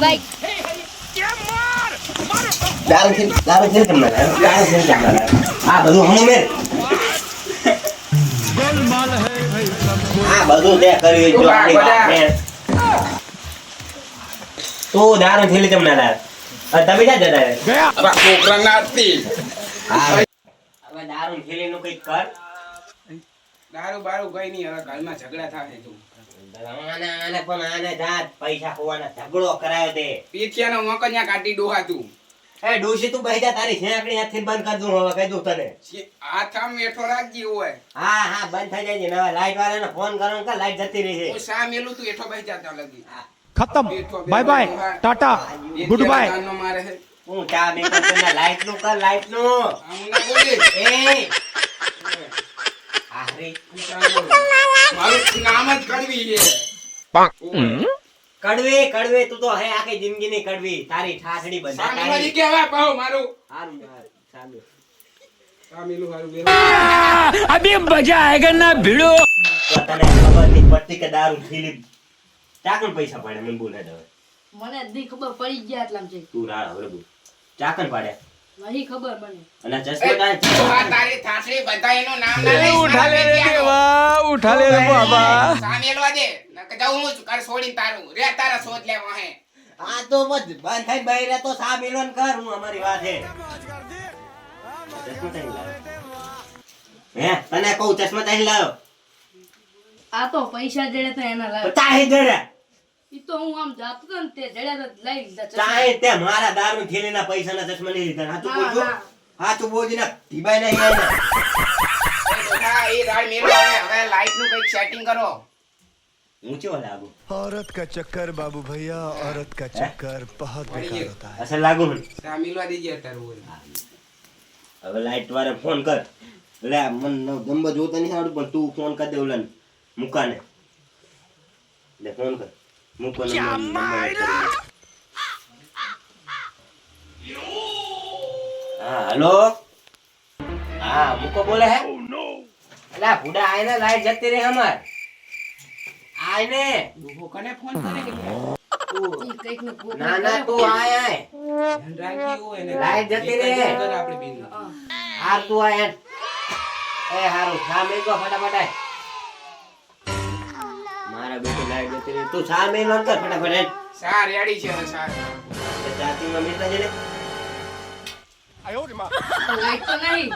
Bike દારૂ થી દારૂ થી તમને લાવ્યો. દારૂ થી તમને આ બધું હમું મેલ આ બધું તે કર્યું જો આની વાત મેલ. દારૂ થી તમને લાવ્યો. તમે ક્યાં જતા રહ્યા? હવે છોકરા નાતી હા. હવે દારૂ થેલીનું કંઈક કર દારૂ બારૂ કઈ નહીં હવે ઘરમાં ઝઘડા થાય તું આને પણ ને ફોન કરો લાઈટ જતી રહી છે. ઓ શા તું? એઠો બહેજા તા લગી. ખતમ. ગુડ બાય હું લાઈટનું કર લાઈટનું. મજા આયેગા ના ભીડો. ખબર પડતી કે દારૂ ફીલી ચાકણ પૈસા પાડે મને દવે મને દી ખબર પડી ગયા એટલામ હવે બોલ. પાડે. આ તો મત બંધ થઈ બહેરે તો સામેલો કર હું અમારી વાત હે હે તને કહું ચશ્મા તાહી લાવ આ તો પૈસા જડે તો એના લાવ તાહી જડે. તો હું આમ જાતો હતો ને તે જડ્યા તો લઈ લીધા ચશ્મા. ચાહે તે મારા દારૂ થેલીના પૈસાના ચશ્મા નહીં લીધા હાચું ના, બોલજો ના. હાચું બોલજો ને ઢીબાઈ નહીં આને. એ ડોહા એ રાડ મેલો હવે હવે લાઈટ નું કઈક સેટિંગ કરો હું ચેવો લાગુ औरत का चक्कर बाबू भैया औरत का चक्कर बहुत बेकार होता है અસલ લાગુ મને સા મેલવા દેજે તારું બોલ હવે લાઈટ વાળે ફોન કર લે મન ગંબા જોતા નહીં આવડતું પણ તું ફોન કર દે ઓલાને મુકાને લે ફોન કર કરી દે. હા હલો હા મૂકો બોલે હે અલા ભૂડા આય ને લાઈટ જતી રહી અમાર આય ને ડોહો કને ફોન કરે કે ને ના તું આય આય લાઈટ જતી રહે. આપણે બેન. હાર તું આય. એ હારું ચા મેકો ફટાફટ આય. આઈડિયા છે ને. તો નહીં.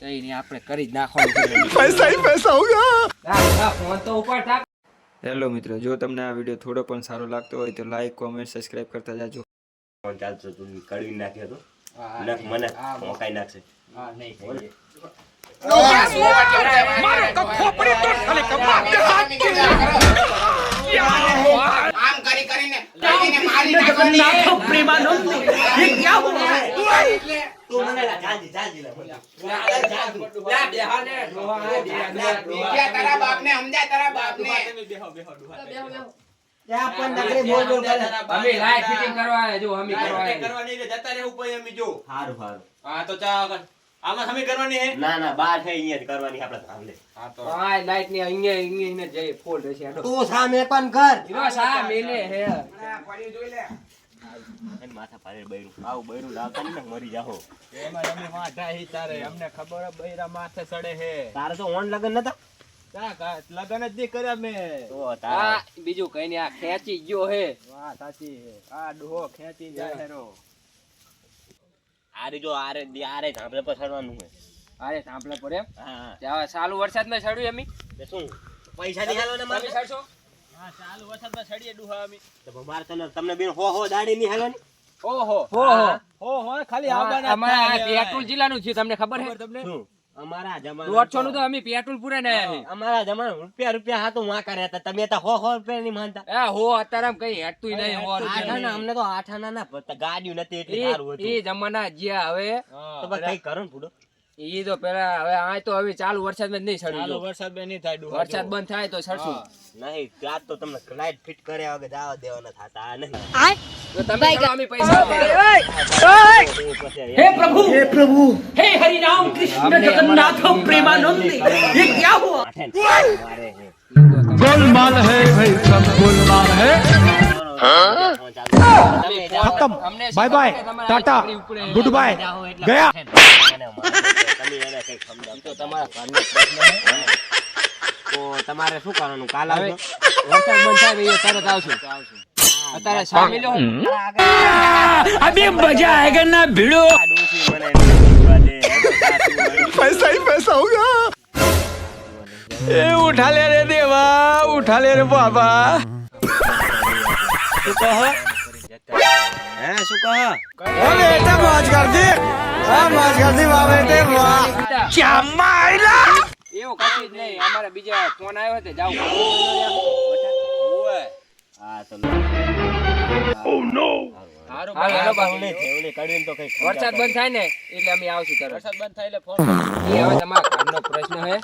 કઈ નહીં આપણે કરી જ નાખવાનું પૈસા પૈસા હેલો મિત્રો જો તમને આ વીડિયો થોડો પણ સારો લાગતો હોય તો લાઈક કોમેન્ટ સબસ્ક્રાઇબ કરતા જાજો. ફોન ચાલતો તું કડવી નાખ્યો તો નખ મને મોકાઈ નાખશે. હા નહીં આમ કરી કરીને કરીને મારી એટલે તું મને લા ચાલજી ચાલજી લા, બેહા ને, ડોહા, હા, બેહા, બેહા, ડોહા. બીજા તારા બાપને સમજાય તારા બાપને. બેહો બેહો ત્યાં પણ નકરી બોલ બોલ કરે. અમે લાઈટ ફિટિંગ કરવા જો અમે કરવા આવ્યા. હારું હારું. હા તો ચા આગળ. આમાં અમે કરવાની હે? ના ના બાર છે અહીંયા જ કરવાની આપણે સાંભળે હા તો. હા લાઈટની અહીંયા અહીંયા જઈ ફોલ્ડ હશે તું સામે પણ કર. હે. પડી જોઈ લે. એને માથા ભારે બૈરું. આવું બૈરું લાવતા ને મરી જાહો. અમને ખબર બૈરા માથે ચડે હે. તારે તો ઓન લગન નતા? લગન જ નહીં કર્યા મેં. આ બીજું કઈ નહીં આ ખેંચી ગયો હે. વાહ સાચી આ ડોહો ખેંચી જાય હેરો આરે જો આરે આરે ધાંભલે પર ચડવાનું હે. આરે સાંભળે પડે એમ? હા ચાલુ વરસાદમાં ચડ્યું એમ શું? પૈસા ની ને મારે? તમે ચડશો? હા ચાલુ વરસાદમાં સડીએ ડોહા અમે. તો મારે તને તમને બેન હો હો દાડી ની હાલવાની ઓહો હો હો. હો ખાલી આવવાના અમારા પેટ્રોલ જિલ્લાનું છે તમને ખબર હે તમને? અમારા જમાના દોઢસો નું તો અમે પેટ્રોલ પૂરા ને અમારા જમાના રૂપિયા રૂપિયા હાથું માં કર્યા તમે તો હો હો રૂપિયા નહીં માનતા. હે હો અત્યારે કઈ હેઠતું નહીં હો આઠાના અમને તો આઠાના ના ગાડીઓ નથી એટલે સારું એ જમાના જ્યાં હવે તો કઈ કરો ને પૂડો ઈ તો પેલા હવે આ તો હવે ચાલુ વરસાદ માં જ નહીં ચાલુ ચડ્યું વરસાદ બે નહીં થાય ડોહા વરસાદ બંધ થાય તો ચડશું નહીં આજ તો તમને લાઈટ ફિટ કર્યા વગર જવા દેવાના થતા નહીં તો તમે ચલો, અમે પૈસા આપીએ. હે પ્રભુ હે પ્રભુ गोलमाल है भाई सब गोलमाल है खत्म અમને बाय बाय તમારે टाटा આપણી ઉપડે. गुड बाय गया તમે એને કંઈક સમજાવો તો તમારા ઘરનો પ્રશ્ન છે ને? તો તમારે શું કરવાનું કાલ હવે આવજો વરસાદ બંધ થાય તો એ તરત આવશું અત્યારે સામેલ હો. આ ડોશી મને એમ કહેવા દે. पैसा ही पैसा होगा ए उठा ले रे देवा उठा ले रे बाबा શું કહો? હે શું કહો? ઓ બેટા મોજ કરજી હા મોજ કરજી વાહ. બેટે વાહ ચામમાં આયલા એવું કશું જ નહીં અમારે બીજા ફોન આવ્યો હતો જાવ ઓય. હા તો ઓ oh, વરસાદ બંધ થાય ને એટલે અમે આવશું ત્યારે વરસાદ બંધ થાય એટલે ફોન હવે પ્રશ્ન હે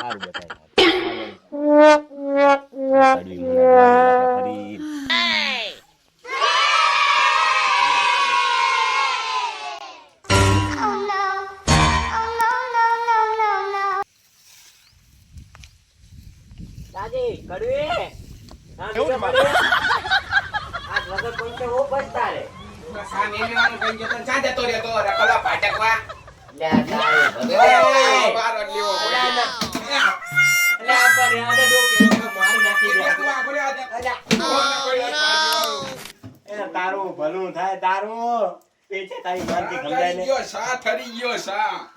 દાદી, કડવી. કડવી. આજ વગર પંખે હું બચતા રે. સા મેલવાનું કઈ જતો ને ચા જતો રહેતો રખડવા ભાટકવા લે, તારે ભગવાન. બાર. અલે, આ પર આને ડોકી મારી નાખી દે. તું આગળ આ. એ, તારું ભલું થાય તારું પેચે તારી ને ગયો, સા ઠરી ગયો, સા.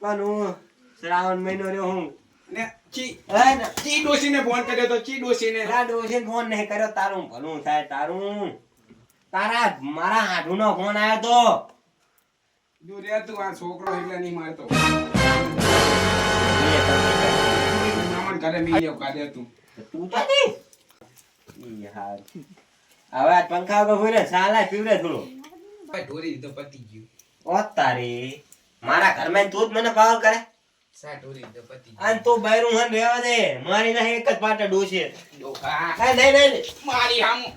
પણ હું શ્રાવણ મહિનો રહ્યો હું ને ચી ને ચી ડોશીને ફોન કર્યો તો ચી ડોસીને ડોશીને ફોન નહીં કર્યો તારું ભલું થાય તારું. તારા મારા હાડુનો ફોન આવ્યો તો. રે તું આ છોકરો એટલે નહીં મારતો. નામન કાઢે તું. તું તો નહીં. ઈ હવે આ પંખા વગર હોય સાલા પીવડે થોડું. ભાઈ ઢોરી તો પતી ગયું. ઓ તારી. મારા ઘરમાં તું જ મને પાવર કરે? સા ઢોરી દીધો પતી અને તું બૈરું હન રહેવા દે. મારી નહીં એક જ પાટે ડોશે ડોકા. નહીં નહીં નહીં. મારી હામું.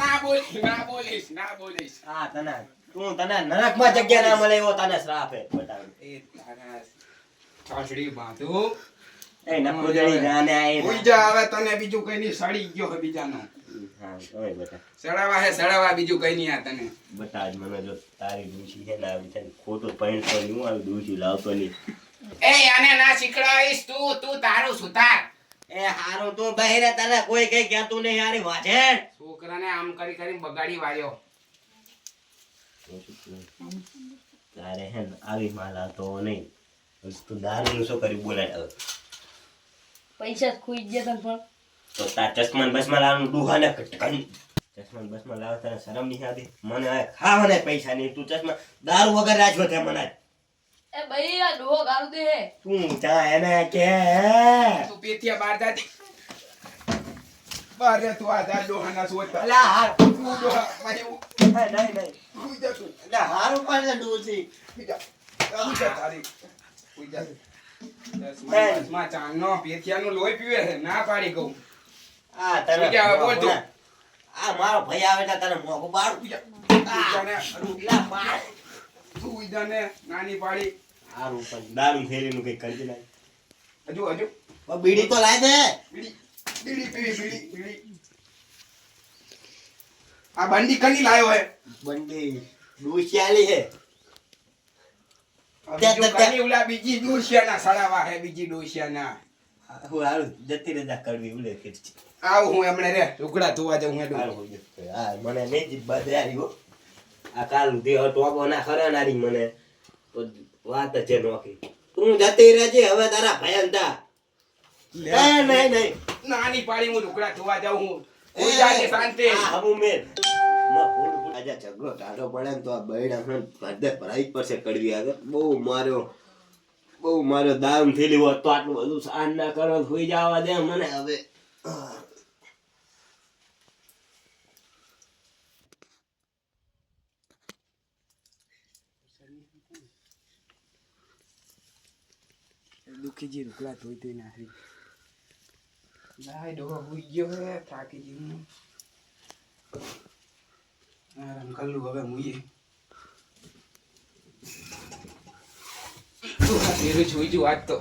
ના બોલીશ ના બોલીશ ના બોલીશ. હા તને તું તને નરકમાં જગ્યા ના મળે એવો તને શ્રાપ હે બતાવું એ તારા છાછડી બાંધું. એ નખો જડી જાને આ એ જા હવે તને બીજું કઈ નહીં. સડી ગયો હે બીજાનો. હા ઓય બતા સડાવા હે સડાવા બીજું કઈ નહીં આ તને. બતા જ મને જો તારી ડૂસી છે ને આવી છે ખોટું પેન્ટ કરી હું આવી ડૂસી લાવતો નહીં. એ આને ના શીખડાવીશ તું તું તારું સુધાર. એ હારું તો બહેરે તને કોઈ કઈ કહેતું નહીં યારી વાજે છોકરાને આમ કરી કરીને બગાડી વાળ્યો. તારે હે આવી માલ આવતો નહીં. તું દારૂ શું કરી બોલાય પૈસા જ ગયા તને પણ. તો તાર ચશ્મા બસમાં લાવવાનું ડૂહાને કટકન ચશ્મા બસમાં લાવ તને શરમ નહીં આવતી. મને ખાવાના પૈસા નહીં તું ચશ્મા દારૂ વગર રાજવો છે મને એ ભાઈ આ ડોહો ગાળું દે. તું ચા એને કે તું પેથિયા બાર જા બાર રે તું આ જા ડોહાના સોતા. અલા હાર. તું ડોહા ભાઈ હું નહીં નહીં. ઉઈ જા તું. અલા હારું ઉપર છે ડૂસી ઉઈ જા. ઉઈ જા તારી. ઉઈ જા. ચાંદનો પેથિયાનું લોહી પીવે છે. ના પાડી કહું. આ તને બોલ તું. આ મારો ભાઈ આવે એટલે તને જા. જા લા પાડ. તું ઉઈ જા ને નાની પાડી હારું પણ દારૂ થેલીનું કંઈક કરજે ને હજુ હજુ. બીડી તો લાય દે. બીડી બીડી પીવી બીડી બીડી આ બંડી કની લાયો હે? બંડી ડૂસિયાલી હે. આ ત્યાં, બીજું ત્યાં. કની ઉલા બીજી ડોશિયાના સડાવા હે બીજી ડોશિયાના હું હારું જતી રજા કરવી ઉલે કે આવું હું એમણે રે લુગડા ધોવા જાઉં હેડું. હા મને નહીં જ બદલારી હો. આ કાલ દી ટોપો ના ખરા નારી મને. તો વાત જ નોખી તું જતી રહેજે હવે તારા ભયંતા નહીં નહીં નહીં. નાની પાડી હું ઢોકળા ધોવા જાઉં હું. ઉઈ જાજે શાંતિ. મેં. ફૂલ. ઝઘડો ટાઢો પડે ને તો આ બૈડા મને હૃદય ભરાઈ પડશે કડવી આગળ. બહુ માર્યો બહુ માર્યો દારૂ થયેલી હોત તો આટલું બધું સાંજ ના કરો હોઈ જવા દે મને હવે. દુખી જી રૂકલા ધોઈ ધોઈ નાખી ના ડોહો ભૂઈ ગયો હે થાકી ગયું આરામ કરલું હવે મુઈએ જોઈ જો આજ તો.